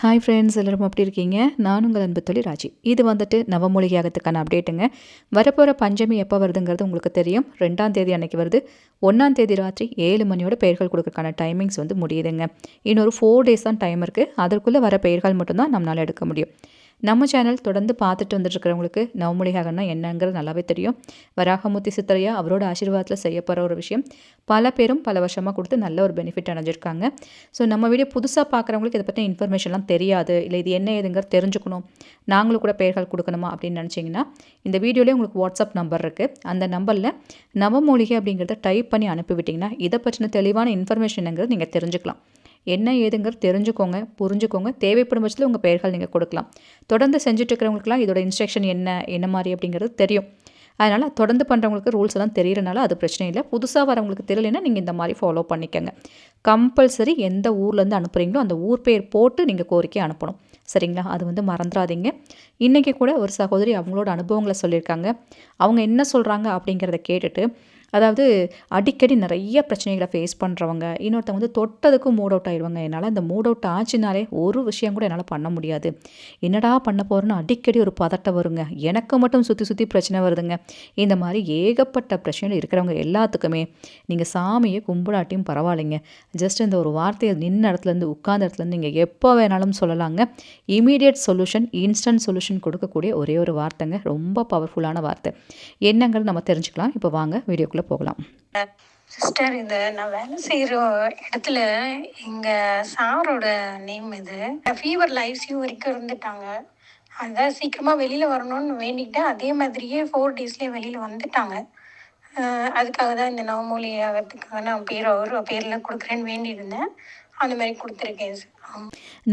Hi friends எல்லோரும் எப்படி இருக்கீங்க? நான் உங்கள் அன்பு தொழில் ராஜி. இது வந்துட்டு நவமூலிகையாகத்துக்கான அப்டேட்டுங்க வரப்போகிற பஞ்சமி எப்போ வருதுங்கிறது உங்களுக்கு தெரியும். ரெண்டாம் தேதி அன்னைக்கு வருது. ஒன்றாம் தேதி ராத்திரி ஏழு மணியோட பெயர்கள் கொடுக்கறதுக்கான டைமிங்ஸ் வந்து முடியுதுங்க. இன்னொரு ஃபோர் டேஸ் தான் டைம் இருக்குது அதற்குள்ளே வர பெயர்கள் மட்டும்தான் நம்மளால் எடுக்க முடியும். நம்ம சேனல் தொடர்ந்து பார்த்துட்டு வந்துட்டுருக்கிறவங்களுக்கு நவமொழிகாகனா என்னங்கிறது நல்லாவே தெரியும். வராகமூர்த்தி சித்தரையா அவரோட ஆசீர்வாதத்தில் செய்யப்படுற ஒரு விஷயம். பல பேரும் பல வருஷமாக கொடுத்து நல்ல ஒரு பெனிஃபிட் அடைஞ்சிருக்காங்க. ஸோ நம்ம வீடியோ புதுசாக பார்க்குறவங்களுக்கு இதை பற்றி இன்ஃபர்மேஷன்லாம் தெரியாது. இல்லை இது என்ன ஏதுங்கிறது தெரிஞ்சுக்கணும். நாங்களும் கூட பெயர்கள் கொடுக்கணுமா அப்படின்னு நினச்சிங்கன்னா இந்த வீடியோலேயே உங்களுக்கு வாட்ஸ்அப் நம்பர் இருக்குது அந்த நம்பரில் நவமூலிகை அப்படிங்கிறத டைப் பண்ணி அனுப்பிவிட்டிங்கன்னா இதை பற்றின தெளிவான இன்ஃபர்மேஷனுங்கிறது நீங்கள் தெரிஞ்சுக்கலாம். என்ன ஏதுங்கிறது தெரிஞ்சுக்கோங்க புரிஞ்சுக்கோங்க. தேவைப்படும் பட்சத்தில் உங்கள் பெயர்கள் நீங்கள் கொடுக்கலாம். தொடர்ந்து செஞ்சுட்டு இருக்கிறவங்களுக்குலாம் இதோட இன்ஸ்ட்ரக்ஷன் என்ன என்ன மாதிரி அப்படிங்கிறது தெரியும். அதனால் தொடர்ந்து பண்ணுறவங்களுக்கு ரூல்ஸ் எல்லாம் தெரியறனால அது பிரச்சனை இல்லை. புதுசாக வரவங்களுக்கு தெரியலன்னா நீங்கள் இந்த மாதிரி ஃபாலோ பண்ணிக்கோங்க. கம்பல்சரி எந்த ஊர்லேருந்து அனுப்புகிறீங்களோ அந்த ஊர் பேர் போட்டு நீங்கள் கோரிக்கை அனுப்பணும். சரிங்களா? அது வந்து மறந்துடாதீங்க. இன்றைக்கி கூட ஒரு சகோதரி அவங்களோட அனுபவங்களை சொல்லியிருக்காங்க. அவங்க என்ன சொல்கிறாங்க அப்படிங்கிறத கேட்டுட்டு அதாவது அடிக்கடி நிறைய பிரச்சனைகளை ஃபேஸ் பண்ணுறவங்க இன்னொருத்தவங்க வந்து தொட்டதுக்கும் மூட் அவுட் ஆயிடுவாங்க. என்னால் அந்த மூட் அவுட் ஆச்சுனாலே ஒரு விஷயம் கூட என்னால் பண்ண முடியாது. என்னடா பண்ண போகிறேன்னு அடிக்கடி ஒரு பதட்டம் வருங்க. எனக்கு மட்டும் சுற்றி சுற்றி பிரச்சனை வருதுங்க. இந்த மாதிரி ஏகப்பட்ட பிரச்சனைகள் இருக்கிறவங்க எல்லாத்துக்குமே நீங்கள் சாமியை கும்பிடாட்டியும் பரவாயில்லைங்க. ஜஸ்ட் இந்த ஒரு வார்த்தையை நின்ன இடத்துலேருந்து உட்கார்ந்த இடத்துலேருந்து நீங்கள் எப்போ வேணாலும் சொல்லலாங்க. இமீடியட் சொல்யூஷன் இன்ஸ்டன்ட் சொல்யூஷன் கொடுக்கக்கூடிய ஒரே ஒரு வார்த்தைங்க. ரொம்ப பவர்ஃபுல்லான வார்த்தை. என்னங்கிறது நம்ம தெரிஞ்சுக்கலாம். இப்போ வாங்க வீடியோக்குள்ளே போகலாம். சிஸ்டர் இந்த நான் வேலை செய்கிற இடத்துல எங்கள் சாரோட நேம் இது. ஃபீவர் லைஃப்ஸையும் வரைக்கும் இருந்துட்டாங்க அதான் சீக்கிரமாக வெளியில் வரணும்னு வேண்டிக்கிட்டேன் அதே மாதிரியே ஃபோர் டேஸ்லேயே வெளியில் வந்துட்டாங்க. அதுக்காக தான் இந்த நவமூலி ஆகிறதுக்காக நான் பேர் அவர் பேரில் கொடுக்குறேன்னு வேண்டியிருந்தேன். அந்த மாதிரி கொடுத்துருக்கேன் சார்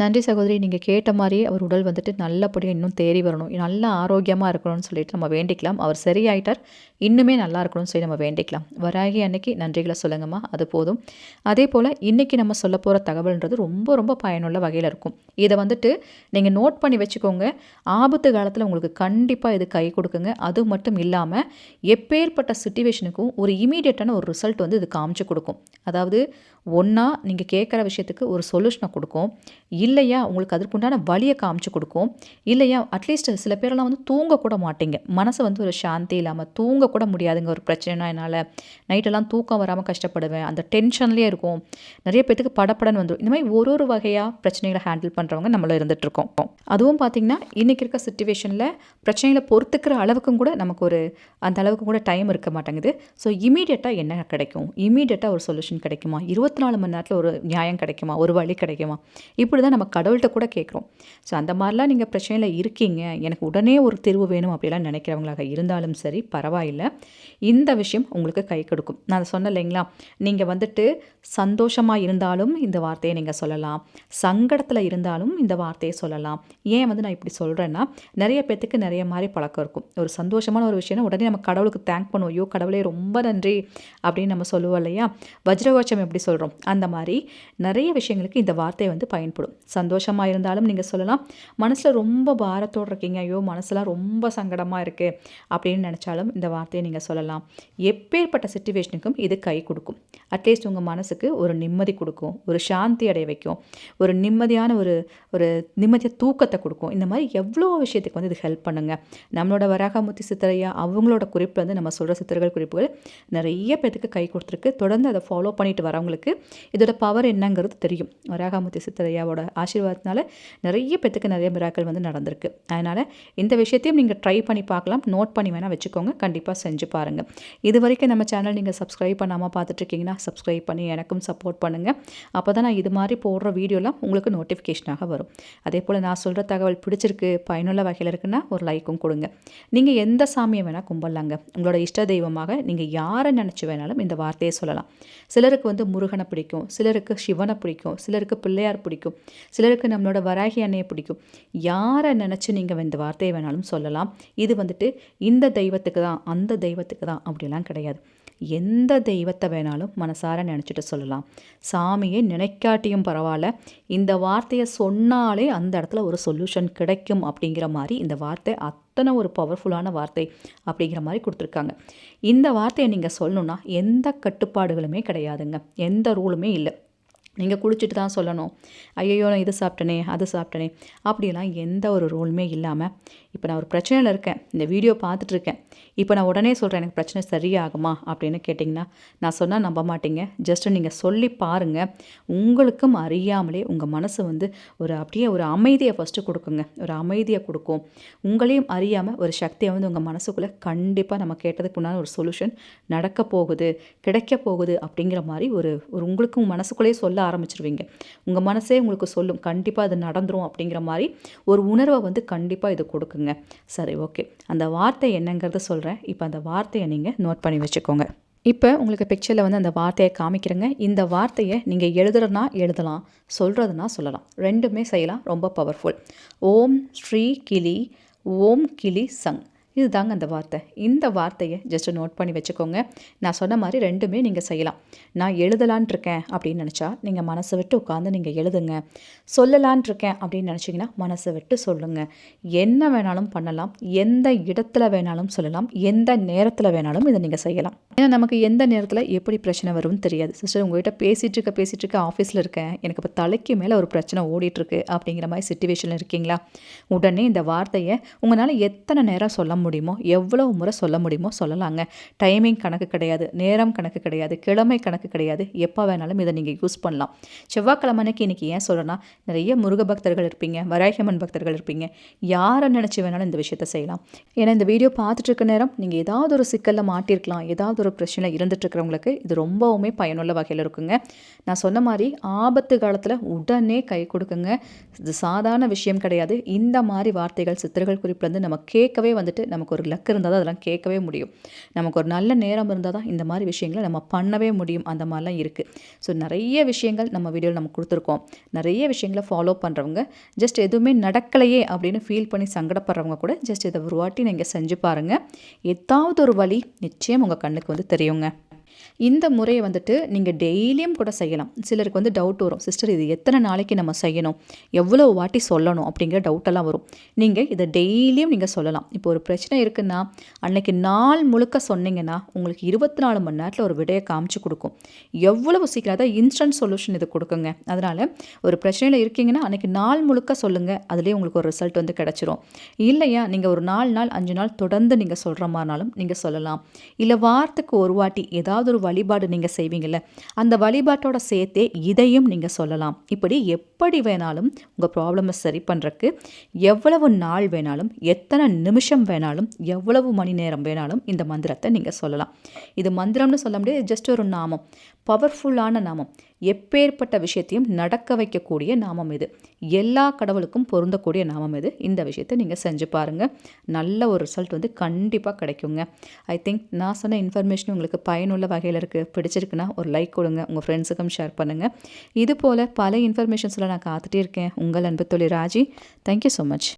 நன்றி சகோதரி நீங்கள் கேட்ட மாதிரியே அவர் உடல் வந்துட்டு நல்லபடியாக இன்னும் தேறி வரணும். நல்ல ஆரோக்கியமாக இருக்கணும்னு சொல்லிட்டு நம்ம வேண்டிக்கலாம். அவர் சரியாயிட்டார் இன்னுமே நல்லா இருக்கணும்னு சொல்லி நம்ம வேண்டிக்கலாம். வராகி அன்னைக்கு நன்றிகளை சொல்லுங்கம்மா அது போதும். அதே போல் இன்றைக்கி நம்ம சொல்ல போகிற தகவல்ன்றது ரொம்ப ரொம்ப பயனுள்ள வகையில் இருக்கும். இதை வந்துட்டு நீங்கள் நோட் பண்ணி வச்சுக்கோங்க. ஆபத்து காலத்தில் உங்களுக்கு கண்டிப்பாக இது கை கொடுக்குங்க. அது மட்டும் இல்லாமல் எப்பேற்பட்ட சுச்சுவேஷனுக்கும் ஒரு இமீடியட்டான ஒரு ரிசல்ட் வந்து இது காமிச்சு கொடுக்கும். அதாவது ஒன்றா நீங்கள் கேட்குற விஷயத்துக்கு ஒரு சொல்யூஷனை கொடுக்கும். இல்லையா உங்களுக்கு அதற்குண்டான வழியை காமிச்சு கொடுக்கும். இல்லையா அட்லீஸ்ட் சில பேரெல்லாம் வந்து தூங்கக்கூட மாட்டீங்க. மனசு வந்து ஒரு சாந்தி இல்லாமல் தூங்கக்கூட முடியாதுங்க ஒரு பிரச்சனைனா என்னால். நைட்டெல்லாம் தூக்கம் வராமல் கஷ்டப்படுவேன். அந்த டென்ஷன்லேயே இருக்கும். நிறைய பேத்துக்கு படப்படன்னு வந்துடும் இந்த மாதிரி ஒரு ஒரு வகையாக பிரச்சனைகளை ஹேண்டில் பண்ணுறவங்க நம்மள இருந்துகிட்ருக்கோம் அதுவும் பார்த்திங்கன்னா இன்றைக்கி இருக்க சுச்சுவேஷனில் பிரச்சனைகளை பொறுத்துக்கிற அளவுக்கும் கூட நமக்கு ஒரு அந்த அளவுக்கு கூட டைம் இருக்க மாட்டேங்குது. ஸோ இமீடியட்டாக என்ன கிடைக்கும்? இமீடியட்டாக ஒரு சொல்யூஷன் கிடைக்குமா? இருபத்தி நாலு மணி நேரத்தில் ஒரு நியாயம் கிடைக்குமா? ஒரு வழி கிடைக்குமா? இப்படி தான் நம்ம கடவுள்கிட்ட கூட கேட்குறோம். ஸோ அந்த மாதிரிலாம் நீங்கள் பிரச்சனையில் இருக்கீங்க. எனக்கு உடனே ஒரு தீர்வு வேணும் அப்படிலாம் நினைக்கிறவங்களாக இருந்தாலும் சரி பரவாயில்லை. இந்த விஷயம் உங்களுக்கு கை கொடுக்கும். நான் சொன்னேன் இல்லைங்களா? நீங்கள் வந்துட்டு சந்தோஷமாக இருந்தாலும் இந்த வார்த்தையை நீங்கள் சொல்லலாம். சங்கடத்தில் இருந்தாலும் இந்த வார்த்தையை சொல்லலாம். ஏன் வந்து நான் இப்படி சொல்கிறேன்னா நிறைய பேர்த்துக்கு நிறைய மாதிரி பழக்கம் இருக்கும். ஒரு சந்தோஷமான ஒரு விஷயம்னா உடனே நம்ம கடவுளுக்கு தேங்க் பண்ணுவோம் ஐயோ கடவுளே ரொம்ப நன்றி அப்படின்னு நம்ம சொல்லுவோம் இல்லையா? வஜ்ரகோச்சம் எப்படி சொல்கிறோம் அந்த மாதிரி நிறைய விஷயங்களுக்கு இந்த வார்த்தையை வந்து பயன்படும். சந்தோஷமாக இருந்தாலும் நீங்கள் சொல்லலாம் மனசில் ரொம்ப பாரத்தோடு இருக்கீங்க ஐயோ மனசுலாம் ரொம்ப சங்கடமாக இருக்குது அப்படின்னு நினச்சாலும் இந்த வார்த்தையை நீங்கள் சொல்லலாம். எப்பேற்பட்ட சுச்சுவேஷனுக்கும் இது கை கொடுக்கும். அட்லீஸ்ட் உங்கள் மனசுக்கு ஒரு நிம்மதி கொடுக்கும் ஒரு சாந்தி அடைய வைக்கும் ஒரு நிம்மதியான ஒரு ஒரு நிம்மதியை தூக்கத்தை கொடுக்கும். இந்த மாதிரி எவ்வளோ விஷயத்துக்கு வந்து இது ஹெல்ப் பண்ணுங்கள் நம்மளோட வராகமுத்தி சித்தரையா அவங்களோட குறிப்பு வந்து நம்ம சொல்கிற சித்தர்கள் குறிப்புகள் நிறைய பேத்துக்கு கை கொடுத்துருக்கு. தொடர்ந்து அதை ஃபாலோ பண்ணிட்டு வரவங்களுக்கு இதோட பவர் என்னங்கிறது தெரியும். வராகமுத்தி சித்தரையாவோட ஆசீர்வாதத்தினால நிறைய பேத்துக்கு நிறைய மிராக்கள் வந்து நடந்திருக்கு. அதனால் இந்த விஷயத்தையும் நீங்கள் ட்ரை பண்ணி பார்க்கலாம். நோட் பண்ணி வேணால் வச்சுக்கோங்க. கண்டிப்பாக செஞ்சு பாருங்கள் இது வரைக்கும் நம்ம சேனல் நீங்கள் சப்ஸ்கிரைப் பண்ணாமல் பார்த்துட்ருக்கீங்கன்னா சப்ஸ்கிரைப் பண்ணி எனக்கும் சப்போர்ட் பண்ணுங்கள் அப்போ தான் நான் இது மாதிரி போடுற வீடியோலாம் உங்களுக்கு நோட்டிஃபிகேஷனாக வரும். அதே போல் நான் சொல்கிற தகவல் பிடிச்சிருக்கு பயனுள்ள வகையில் இருக்குன்னா ஒரு லைக்கும் கொடுங்க. நீங்கள் எந்த சாமியை வேணால் கும்பிடலாங்க. உங்களோட இஷ்ட தெய்வமாக நீங்கள் யாரை நினச்சி வேணாலும் இந்த வார்த்தையை சொல்லலாம். சிலருக்கு வந்து முருகனை பிடிக்கும். சிலருக்கு சிவனை பிடிக்கும். சிலருக்கு பிள்ளையார் பிடிக்கும். சிலருக்கு நம்மளோட வராகி அன்னையை பிடிக்கும். யாரை நினச்சி நீங்கள் இந்த வார்த்தையை வேணாலும் சொல்லலாம். இது வந்துட்டு இந்த தெய்வத்துக்கு தான் அந்த தெய்வத்துக்கு தான் அப்படிலாம் கிடையாது. எந்த தெய்வத்தை வேணாலும் மனசார நினச்சிட்டு சொல்லலாம். சாமியை நினைக்காட்டியும் பரவாயில்ல. இந்த வார்த்தையை சொன்னாலே அந்த இடத்துல ஒரு சொல்யூஷன் கிடைக்கும் அப்படிங்கிற மாதிரி இந்த வார்த்தை அத்தனை ஒரு பவர்ஃபுல்லான வார்த்தை அப்படிங்கிற மாதிரி கொடுத்துருக்காங்க. இந்த வார்த்தையை நீங்கள் சொல்லணுன்னா எந்த கட்டுப்பாடுகளுமே கிடையாதுங்க. எந்த ரூலுமே இல்லை. நீங்கள் குளிச்சுட்டு தான் சொல்லணும். ஐயையோ நான் இது சாப்பிட்டனே அது சாப்பிட்டனே. அப்படியெல்லாம் எந்த ஒரு ரோலுமே இல்லாமல் இப்போ நான் ஒரு பிரச்சனையில் இருக்கேன். இந்த வீடியோ பார்த்துட்டு இருக்கேன். இப்போ நான் உடனே சொல்கிறேன் எனக்கு பிரச்சனை சரியாகுமா? அப்படின்னு கேட்டிங்கன்னா நான் சொன்னால் நம்ப மாட்டீங்க. ஜஸ்ட் நீங்கள் சொல்லி பாருங்கள் உங்களுக்கும் அறியாமலே உங்கள் மனசு வந்து ஒரு அப்படியே ஒரு அமைதியை ஃபஸ்ட்டு கொடுக்குங்க. ஒரு அமைதியை கொடுக்கும். உங்களையும் அறியாமல் ஒரு சக்தியை வந்து உங்கள் மனசுக்குள்ளே கண்டிப்பாக நம்ம கேட்டதுக்கு உண்டான ஒரு சொல்யூஷன் நடக்க போகுது கிடைக்க போகுது அப்படிங்கிற மாதிரி ஒரு ஒரு உங்களுக்கும் மனசுக்குள்ளேயே சொல்ல ஆரம்பிச்சிருவீங்க. உங்கள் மனசே உங்களுக்கு சொல்லும் கண்டிப்பாக அது நடந்துரும் அப்படிங்கிற மாதிரி ஒரு உணர்வை வந்து கண்டிப்பாக இது கொடுக்குங்க. சரி ஓகே. அந்த வார்த்தை என்னங்கிறத சொல்கிறேன் இப்போ அந்த வார்த்தையை நீங்கள் நோட் பண்ணி வச்சுக்கோங்க. இப்போ உங்களுக்கு பிக்சரில் வந்து அந்த வார்த்தையை காமிக்கிறேங்க. இந்த வார்த்தையை நீங்கள் எழுதுறதுனா எழுதலாம் சொல்கிறதுனா சொல்லலாம். ரெண்டுமே செய்யலாம். ரொம்ப பவர்ஃபுல் ஓம் ஸ்ரீ கிளி ஓம் கிளி சங். இதுதாங்க அந்த வார்த்தை. இந்த வார்த்தையை ஜஸ்ட் நோட் பண்ணி வச்சுக்கோங்க. நான் சொன்ன மாதிரி ரெண்டுமே நீங்கள் செய்யலாம். நான் எழுதலான் இருக்கேன் அப்படின்னு நினச்சா நீங்கள் மனசை விட்டு உட்காந்து நீங்கள் எழுதுங்க. சொல்லலான் இருக்கேன் அப்படின்னு நினச்சிங்கன்னா மனசை விட்டு சொல்லுங்கள் என்ன வேணாலும் பண்ணலாம். எந்த இடத்துல வேணாலும் சொல்லலாம். எந்த நேரத்தில் வேணாலும் இதை நீங்கள் செய்யலாம். ஏன்னா நமக்கு எந்த நேரத்தில் எப்படி பிரச்சனை வரும்னு தெரியாது. சிஸ்டர் உங்கள்கிட்ட பேசிகிட்டு இருக்க பேசிகிட்டு இருக்க ஆஃபீஸில் இருக்கேன். எனக்கு இப்போ தலைக்கு மேலே ஒரு பிரச்சனை ஓடிட்டுருக்கு அப்படிங்கிற மாதிரி சுச்சுவேஷனில் இருக்கீங்களா? உடனே இந்த வார்த்தையை உங்களால் எத்தனை நேரம் சொல்ல முடியுமோ எவ்வளவு முறை சொல்ல முடியுமோ சொல்லலாங்க. டைமிங் கணக்கு கிடையாது நேரம் கணக்கு கிடையாது கிழமை கணக்கு கிடையாது. எப்போ வேணாலும் இதை நீங்கள் யூஸ் பண்ணலாம். செவ்வாய்க்கிழமை அன்னைக்கு இன்றைக்கி ஏன் சொல்கிறேன்னா நிறைய முருக பக்தர்கள் இருப்பீங்க வராகியம்மன் பக்தர்கள் இருப்பீங்க. யாரை நினச்சி வேணாலும் இந்த விஷயத்தை செய்யலாம். ஏன்னா இந்த வீடியோ பார்த்துட்டு இருக்க நேரம் நீங்கள் ஏதாவது ஒரு சிக்கலில் மாட்டிருக்கலாம் ஏதாவது ஒரு பிரச்சனை இருந்துட்டுருக்கிறவங்களுக்கு இது ரொம்பவுமே பயனுள்ள வகையில் இருக்குங்க. நான் சொன்ன மாதிரி ஆபத்து காலத்தில் உடனே கை கொடுக்குங்க. இது சாதாரண விஷயம் கிடையாது. இந்த மாதிரி வார்த்தைகள் சித்தர்கள் குறிப்பிலேருந்து நம்ம கேட்கவே வந்துட்டு நமக்கு ஒரு லக் இருந்தால் தான் அதெல்லாம் கேட்கவே முடியும். நமக்கு ஒரு நல்ல நேரம் இருந்தால் தான் இந்த மாதிரி விஷயங்களை நம்ம பண்ணவே முடியும். அந்த மாதிரிலாம் இருக்குது ஸோ நிறைய விஷயங்கள் நம்ம வீடியோவில் நம்ம கொடுத்துருக்கோம். நிறைய விஷயங்களை ஃபாலோ பண்ணுறவங்க ஜஸ்ட் எதுவுமே நடக்கலையே அப்படின்னு ஃபீல் பண்ணி சங்கடப்படுறவங்க கூட ஜஸ்ட் இதை ஒரு வாட்டி நீங்கள் செஞ்சு பாருங்கள் ஏதாவது ஒரு வழி நிச்சயம் உங்கள் கண்ணுக்கு வந்து தெரியுங்க. இந்த முறையை வந்துட்டு நீங்கள் டெய்லியும் கூட செய்யலாம். சிலருக்கு வந்து டவுட் வரும். சிஸ்டர் இது எத்தனை நாளைக்கு நம்ம செய்யணும்? எவ்வளோ வாட்டி சொல்லணும்? அப்படிங்கிற டவுட்டெல்லாம் வரும். நீங்கள் இதை டெய்லியும் நீங்கள் சொல்லலாம். இப்போ ஒரு பிரச்சனை இருக்குன்னா அன்னைக்கு நாள் முழுக்க சொன்னீங்கன்னா உங்களுக்கு இருபத்தி நாலு மணி நேரத்தில் ஒரு விடையை காமிச்சு கொடுக்கும். எவ்வளவு சீக்கிரம்? அதாவது இன்ஸ்டன்ட் சொல்யூஷன் இது கொடுக்குங்க. அதனால் ஒரு பிரச்சனையில் இருக்கீங்கன்னா அன்னைக்கு நாள் முழுக்க சொல்லுங்கள் அதுலேயே உங்களுக்கு ஒரு ரிசல்ட் வந்து கிடச்சிரும். இல்லையா? நீங்கள் ஒரு நாலு நாள் அஞ்சு நாள் தொடர்ந்து நீங்கள் சொல்கிற மாதிரினாலும் நீங்கள் சொல்லலாம். இல்லை வாரத்துக்கு ஒரு வாட்டி ஏதாவது ஒரு வழிபாடு நீங்கள் செய்வீங்கள்ல அந்த வழிபாட்டோட சேர்த்தே இதையும் நீங்கள் சொல்லலாம். இப்படி எப்படி வேணாலும் உங்கள் ப்ராப்ளமை சரி பண்ணுறக்கு எவ்வளவு நாள் வேணாலும் எத்தனை நிமிஷம் வேணாலும் எவ்வளவு மணி நேரம் வேணாலும் இந்த மந்திரத்தை நீங்கள் சொல்லலாம். இது மந்திரம்னு சொல்ல முடியாது ஜஸ்ட் ஒரு நாமம். பவர்ஃபுல்லான நாமம். எப்பேற்பட்ட விஷயத்தையும் நடக்க வைக்கக்கூடிய நாமம் இது. எல்லா கடவுளுக்கும் பொருந்தக்கூடிய நாமம் இது. இந்த விஷயத்தை நீங்கள் செஞ்சு பாருங்கள் நல்ல ஒரு ரிசல்ட் வந்து கண்டிப்பாக கிடைக்குங்க. ஐ திங்க் நான் சொன்ன இன்ஃபர்மேஷன் உங்களுக்கு பயனுள்ள வகையில் இருக்குது பிடிச்சிருக்குன்னா ஒரு லைக் கொடுங்க. உங்கள் ஃப்ரெண்ட்ஸுக்கும் ஷேர் பண்ணுங்கள் இது போல் பல இன்ஃபர்மேஷன்ஸில் நான் காத்துட்டே இருக்கேன். உங்கள் அன்பு தொழில் ராஜி. Thank you so much